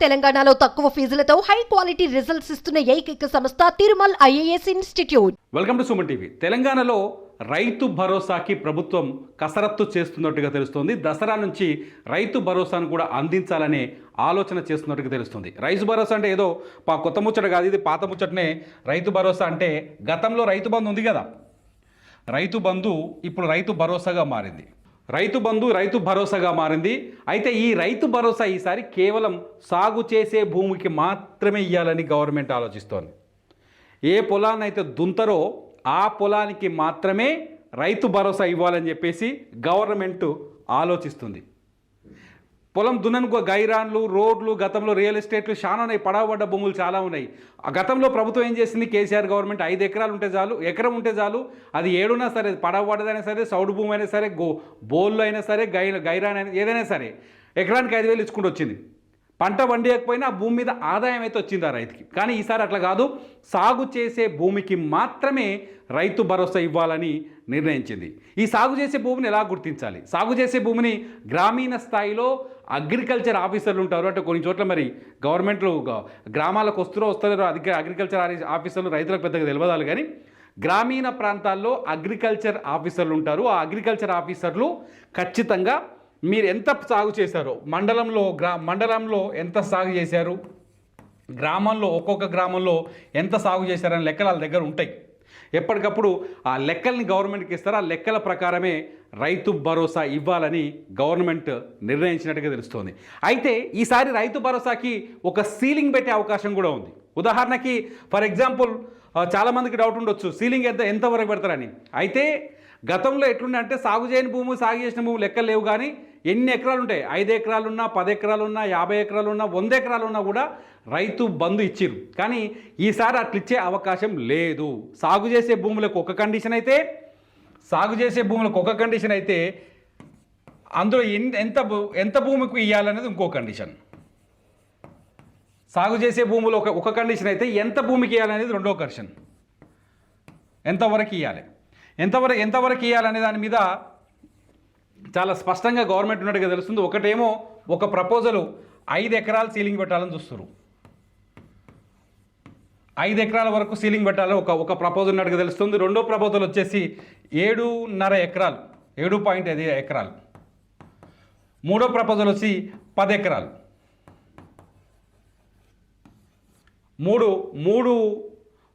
తెలంగాణలో తక్కువ ఫీజులతో high quality results ఇస్తున్న ఏకైక సంస్థ Tirumal IAS institute. Welcome to Suman TV. తెలంగాణలో రైతు భరోసాకి ప్రభుత్వం కసరత్తు చేస్తున్నట్టుగా తెలుస్తోంది. దసరా నుంచి రైతు భరోసాను కూడా అందించాలనే ఆలోచన చేస్తున్నట్టుగా తెలుస్తుంది. రైతు భరోసా అంటే ఏదో పా కొత్త ముచ్చట కాదు ఇది పాత ముచ్చటనే. రైతు భరోసా అంటే గతంలో రైతు బంధు ఉంది కదా? రైతు బంధు ఇప్పుడు రైతు భరోసాగా మారింది. రైతు బంధు రైతు భరోసాగా మారింది. అయితే ఈ రైతు భరోసా ఈసారి కేవలం సాగు చేసే భూమికి మాత్రమే ఇవ్వాలని గవర్నమెంట్ ఆలోచిస్తోంది. ఏ పొలాన్ని అయితే దుంతరో ఆ పొలానికి మాత్రమే రైతు భరోసా ఇవ్వాలని చెప్పేసి గవర్నమెంట్ ఆలోచిస్తుంది. పొలం దున్ననుకో గైరాన్లు రోడ్లు గతంలో రియల్ ఎస్టేట్లు చాలా ఉన్నాయి పడవబడ్డ భూములు చాలా ఉన్నాయి. ఆ గతంలో ప్రభుత్వం ఏం చేసింది? కేసీఆర్ గవర్నమెంట్ ఐదు ఎకరాలు ఉంటే చాలు ఎకరం ఉంటే చాలు అది ఏడున్నా సరే పడవబడ్డదైనా సరే సౌడు భూమి అయినా సరే గో బోళ్ళు అయినా సరే గై గైరాన్ అయినా ఏదైనా సరే ఎకరానికి ఐదు వేలు ఇచ్చుకుంటూ వచ్చింది. పంట పండియకపోయినా ఆ భూమి మీద ఆదాయం అయితే వచ్చింది ఆ రైతుకి. కానీ ఈసారి అట్లా కాదు సాగు చేసే భూమికి మాత్రమే రైతు భరోసా ఇవ్వాలని నిర్ణయించింది. ఈ సాగు చేసే భూమిని ఎలా గుర్తించాలి? సాగు చేసే భూమిని గ్రామీణ స్థాయిలో అగ్రికల్చర్ ఆఫీసర్లు ఉంటారు. అంటే కొన్ని చోట్ల మరి గవర్నమెంట్లు గ- గ్రామాలకు వస్తారో వస్తారో అగ్రి అగ్రికల్చర్ ఆఫీసర్లు రైతులకు పెద్దగా తెలియదాలు కానీ గ్రామీణ ప్రాంతాల్లో అగ్రికల్చర్ ఆఫీసర్లు ఉంటారు. ఆ అగ్రికల్చర్ ఆఫీసర్లు ఖచ్చితంగా మీరు ఎంత సాగు చేశారో మండలంలో గ్రా మండలంలో ఎంత సాగు చేశారు గ్రామంలో ఒక్కొక్క గ్రామంలో ఎంత సాగు చేశారని లెక్కలు వాళ్ళ దగ్గర ఉంటాయి. ఎప్పటికప్పుడు ఆ లెక్కల్ని గవర్నమెంట్కి ఇస్తారు. ఆ లెక్కల ప్రకారమే రైతు భరోసా ఇవ్వాలని గవర్నమెంట్ నిర్ణయించినట్టుగా తెలుస్తోంది. అయితే ఈసారి రైతు భరోసాకి ఒక సీలింగ్ పెట్టే అవకాశం కూడా ఉంది. ఉదాహరణకి ఫర్ ఎగ్జాంపుల్ చాలామందికి డౌట్ ఉండొచ్చు సీలింగ్ ఎంత ఎంతవరకు పెడతారని. అయితే గతంలో ఎట్లుండే అంటే సాగు చేయని భూమి సాగు చేసిన భూమి లెక్కలు లేవు కానీ ఎన్ని ఎకరాలు ఉంటాయి? ఐదు ఎకరాలు ఉన్నా పది ఎకరాలు ఉన్నా యాభై ఎకరాలు ఉన్నా వంద ఎకరాలు ఉన్నా కూడా రైతు బంధు ఇచ్చిరు కానీ ఈసారి అట్లా ఇచ్చే అవకాశం లేదు. సాగు చేసే భూములకు ఒక కండిషన్ అయితే సాగు చేసే భూములకు ఒక కండిషన్ అయితే అందులో ఎంత ఎంత భూమికి ఇవ్వాలనేది ఇంకో కండిషన్ సాగు చేసే భూములు ఒక ఒక కండిషన్ అయితే ఎంత భూమికి ఇవ్వాలనేది రెండో కండిషన్ ఎంతవరకు ఇవ్వాలి ఎంతవరకు ఎంతవరకు ఇవ్వాలనే దాని మీద చాలా స్పష్టంగా గవర్నమెంట్ ఉన్నట్టుగా తెలుస్తుంది. ఒకటేమో ఒక ప్రపోజల్ ఐదు ఎకరాలు సీలింగ్ పెట్టాలని చూస్తారు ఐదు ఎకరాల వరకు సీలింగ్ పెట్టాలని ఒక ఒక ప్రపోజల్ ఉన్నట్టుగా తెలుస్తుంది. రెండో ప్రపోజల్ వచ్చేసి ఏడున్నర ఎకరాలు ఏడు పాయింట్ ఐదు ఎకరాలు. మూడో ప్రపోజల్ వచ్చి పది ఎకరాలు. మూడు మూడు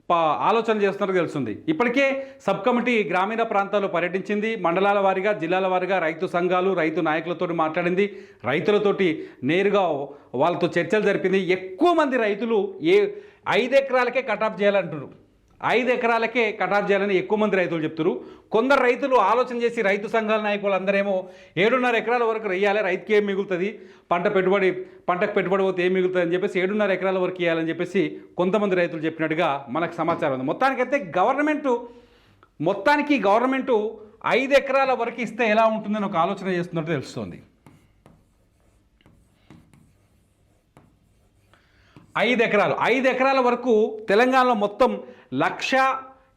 ప- ఆలోచన చేస్తున్నట్టు తెలుస్తుంది. ఇప్పటికే సబ్ కమిటీ గ్రామీణ ప్రాంతాల్లో పర్యటించింది. మండలాల వారీగా జిల్లాల వారీగా రైతు సంఘాలు రైతు నాయకులతో మాట్లాడింది. రైతులతోటి నేరుగా వాళ్ళతో చర్చలు జరిపింది. ఎక్కువ మంది రైతులు ఏ ఐదు ఎకరాలకే కటాఫ్ చేయాలంటున్నారు. ఐదు ఎకరాలకే కటాఫ్ చేయాలని ఎక్కువ మంది రైతులు చెప్తారు. కొందరు రైతులు ఆలోచన చేసి రైతు సంఘాల నాయకులు అందరేమో ఏడున్నర ఎకరాల వరకు వెయ్యాలి రైతుకి ఏం మిగులుతుంది? పంట పెట్టుబడి పంటకు పెట్టుబడి పోతే ఏం మిగులుతుంది అని చెప్పేసి ఏడున్నర ఎకరాల వరకు వేయాలని చెప్పేసి కొంతమంది రైతులు చెప్పినట్టుగా మనకు సమాచారం ఉంది. మొత్తానికైతే గవర్నమెంటు మొత్తానికి గవర్నమెంటు ఐదు ఎకరాల వరకు ఇస్తే ఎలా ఉంటుందని ఒక ఆలోచన చేస్తున్నట్టు తెలుస్తుంది. ఐదు ఎకరాలు ఐదు ఎకరాల వరకు తెలంగాణలో మొత్తం లక్ష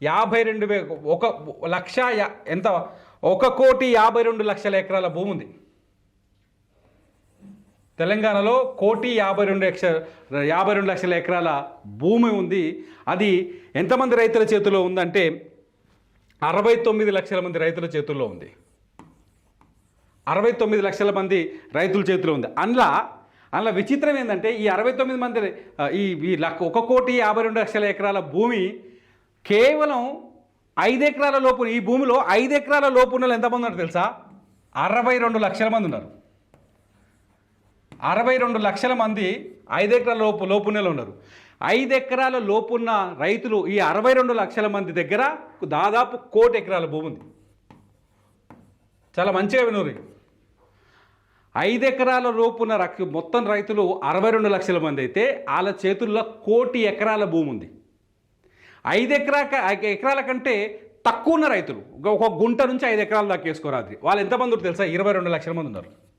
యాభై రెండు వే ఒక లక్ష యా- ఎంత? ఒక కోటి యాభై రెండు లక్షల ఎకరాల భూమి ఉంది. తెలంగాణలో కోటి యాభై రెండు లక్ష యాభై రెండు లక్షల ఎకరాల భూమి ఉంది. అది ఎంతమంది రైతుల చేతిలో ఉందంటే అరవై తొమ్మిది లక్షల మంది రైతుల చేతుల్లో ఉంది. అరవై తొమ్మిది లక్షల మంది రైతుల చేతిలో ఉంది. అందులో అందులో విచిత్రం ఏంటంటే ఈ అరవై తొమ్మిది మంది ఈ ఈ లక్ష ఒక కోటి యాభై రెండు లక్షల ఎకరాల భూమి కేవలం ఐదు ఎకరాల లోపు ఈ భూమిలో ఐదు ఎకరాల లోపు ఉన్న ఎంతమంది ఉన్నారు తెలుసా? అరవై రెండు లక్షల మంది ఉన్నారు. అరవై రెండు లక్షల మంది ఐదు ఎకరాల లోపు లోపున్నలు ఉన్నారు. ఐదు ఎకరాల లోపున్న రైతులు ఈ అరవై రెండు లక్షల మంది దగ్గర దాదాపు కోటి ఎకరాల భూమి ఉంది. చాలా మంచిగా వినూరి. ఐదు ఎకరాల లోపున్న రక్ మొత్తం రైతులు అరవై రెండు లక్షల మంది అయితే వాళ్ళ చేతుల్లో కోటి ఎకరాల భూమి ఉంది. ఐదు ఎకరా ఎకరాల కంటే తక్కువ ఉన్న రైతులు. ఒక- గుంట నుంచి ఐదు ఎకరాల దాకా వేసుకోరాదు వాళ్ళు ఎంతమంది తెలుసా? ఇరవై రెండు లక్షల మంది ఉన్నారు.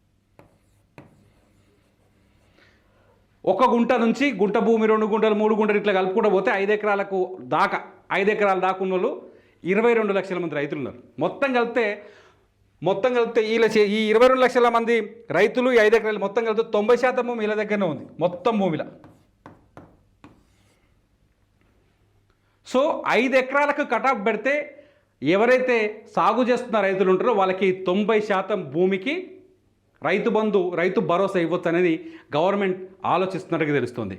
ఒక గుంట నుంచి గుంట భూమి రెండు గుంటలు మూడు గుంటలు ఇట్లా కలుపుకుంటూ పోతే ఐదు ఎకరాలకు దాకా ఐదు ఎకరాల దాకా ఉన్న వాళ్ళు ఇరవై రెండు లక్షల మంది రైతులు ఉన్నారు. మొత్తం కలిపితే మొత్తం కలిపితే వీళ్ళ ఈ ఇరవై రెండు లక్షల మంది రైతులు ఈ ఐదు ఎకరాలు మొత్తం కలిపితే తొంభై శాతం భూమి వీళ్ళ దగ్గరనే ఉంది. మొత్తం భూమిలో. సో ఐదు ఎకరాలకు కటాఫ్ పెడితే ఎవరైతే సాగు చేస్తున్న రైతులు ఉంటారో వాళ్ళకి తొంభై శాతం భూమికి రైతు బంధు రైతు భరోసా ఇవ్వచ్చు అనేది గవర్నమెంట్ ఆలోచిస్తున్నట్టుగా తెలుస్తుంది.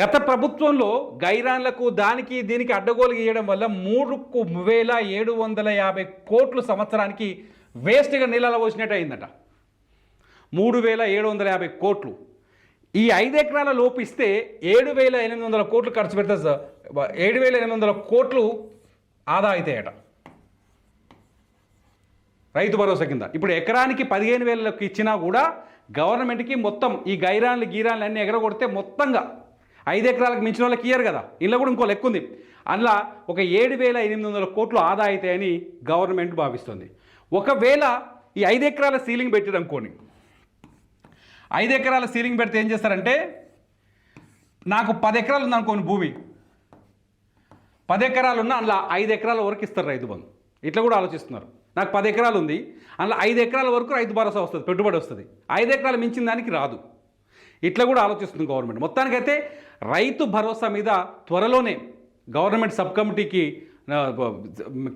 గత ప్రభుత్వంలో గైరాన్లకు దానికి దీనికి అడ్డగోలు గీయడం వల్ల మూడు వేల ఏడు వందల యాభై కోట్లు సంవత్సరానికి వేస్ట్గా నీళ్ళలో పోసినట్టు అయిందట. మూడు వేల ఏడు వందల యాభై కోట్లు. ఈ ఐదు ఎకరాల లోపు ఇస్తే ఏడు వేల ఎనిమిది వందల కోట్లు ఖర్చు పెడితే సార్ ఏడు వేల ఎనిమిది వందల కోట్లు ఆదా అవుతాయట రైతు భరోసా కింద. ఇప్పుడు ఎకరానికి పదిహేను వేలకు ఇచ్చినా కూడా గవర్నమెంట్కి మొత్తం ఈ గైరాన్లు గీరాన్లు అన్నీ ఎగరగొడితే మొత్తంగా ఐదు ఎకరాలకు మించిన వాళ్ళకి ఇయ్యరు కదా. ఇంట్లో కూడా ఇంకో లెక్క ఉంది. అందులో ఒక ఏడు వేల ఎనిమిది వందల కోట్లు ఆదా అవుతాయని గవర్నమెంట్ భావిస్తుంది. ఒకవేళ ఈ ఐదు ఎకరాల సీలింగ్ పెట్టారు అనుకోని ఐదు ఎకరాల సీలింగ్ పెడితే ఏం చేస్తారంటే నాకు పది ఎకరాలు ఉంది అనుకోని భూమి. పది ఎకరాలు ఉన్న అందులో ఐదు ఎకరాల వరకు ఇస్తారు రైతు బంధు. ఇట్లా కూడా ఆలోచిస్తున్నారు. నాకు పది ఎకరాలు ఉంది అందులో ఐదు ఎకరాల వరకు రైతు భరోసా వస్తుంది పెట్టుబడి వస్తుంది. ఐదు ఎకరాలు మించిన దానికి రాదు. ఇట్లా కూడా ఆలోచిస్తుంది గవర్నమెంట్. మొత్తానికైతే రైతు భరోసా మీద త్వరలోనే గవర్నమెంట్ సబ్ కమిటీకి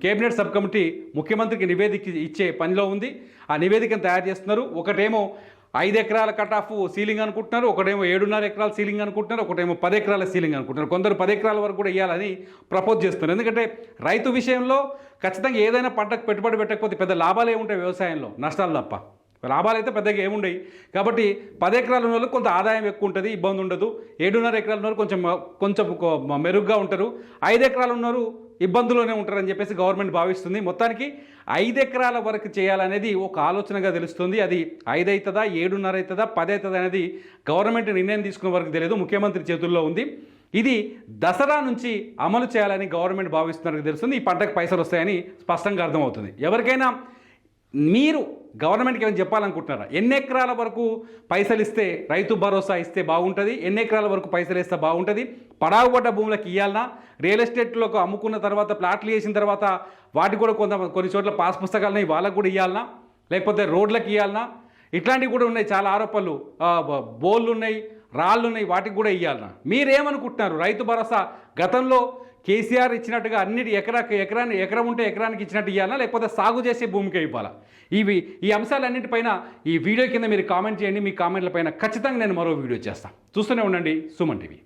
కేబినెట్ సబ్ కమిటీ ముఖ్యమంత్రికి నివేదిక ఇచ్చే పనిలో ఉంది. ఆ నివేదికను తయారు చేస్తున్నారు. ఒకటేమో ఐదు ఎకరాల కట్ ఆఫ్ సీలింగ్ అనుకుంటున్నారు. ఒకటేమో ఏడున్నర ఎకరాల సీలింగ్ అనుకుంటున్నారు. ఒకటేమో పది ఎకరాల సీలింగ్ అనుకుంటున్నారు. కొందరు పది ఎకరాల వరకు కూడా ఇవ్వాలని ప్రపోజ్ చేస్తున్నారు. ఎందుకంటే రైతు విషయంలో ఖచ్చితంగా ఏదైనా పంటకు పెట్టుబడి పెట్టకపోతే పెద్ద లాభాలు ఏముంటాయి వ్యవసాయంలో. నష్టాలు తప్ప. లాభాలు అయితే పెద్దగా ఏముండయి. కాబట్టి పది ఎకరాల ఉన్న వాళ్ళకి కొంత ఆదాయం ఎక్కువ ఉంటుంది ఇబ్బంది ఉండదు. ఏడున్నర ఎకరాల ఉన్నారు కొంచెం కొంచెం మెరుగ్గా ఉంటారు. ఐదు ఎకరాలు ఉన్నారు ఇబ్బందులోనే ఉంటారని చెప్పేసి గవర్నమెంట్ భావిస్తుంది. మొత్తానికి ఐదు ఎకరాల వరకు చేయాలనేది ఒక ఆలోచనగా తెలుస్తుంది. అది ఐదు అవుతుందా ఏడున్నర అవుతుందా పది అవుతుందా అనేది గవర్నమెంట్ నిర్ణయం తీసుకునే వరకు తెలియదు. ముఖ్యమంత్రి చేతుల్లో ఉంది. ఇది దసరా నుంచి అమలు చేయాలని గవర్నమెంట్ భావిస్తున్నట్టు తెలుస్తుంది. ఈ పంటకు పైసలు వస్తాయని స్పష్టంగా అర్థమవుతుంది. ఎవరికైనా మీరు గవర్నమెంట్కి ఏమైనా చెప్పాలనుకుంటున్నారా? ఎన్ని ఎకరాల వరకు పైసలు ఇస్తే రైతు భరోసా ఇస్తే బాగుంటుంది? ఎన్ని ఎకరాల వరకు పైసలు ఇస్తే బాగుంటుంది? పడావుపడ్డ భూములకు ఇవ్వాలన్నా రియల్ ఎస్టేట్లోకి అమ్ముకున్న తర్వాత ప్లాట్లు వేసిన తర్వాత వాటికి కూడా కొంత కొన్ని చోట్ల పాస్ పుస్తకాలని వాళ్ళకు కూడా ఇవ్వాలన్నా లేకపోతే రోడ్లకు ఇవ్వాలన్నా ఇట్లాంటివి కూడా ఉన్నాయి చాలా ఆరోపణలు. బోళ్ళు ఉన్నాయి రాళ్ళు ఉన్నాయి వాటికి కూడా ఇవ్వాలన్నా మీరేమనుకుంటున్నారు? రైతు భరోసా గతంలో కేసీఆర్ ఇచ్చినట్టుగా అన్నిటి ఎకరా ఎకరాన్ని ఎకరం ఉంటే ఎకరానికి ఇచ్చినట్టు ఇవ్వాలా లేకపోతే సాగు చేసే భూమికే ఇవ్వాలా? ఇవి ఈ అంశాలన్నింటిపైన ఈ వీడియో కింద మీరు కామెంట్ చేయండి. మీ కామెంట్ల పైన ఖచ్చితంగా నేను మరో వీడియో చేస్తాను చూస్తూనే ఉండండి సుమన్ టీవీ.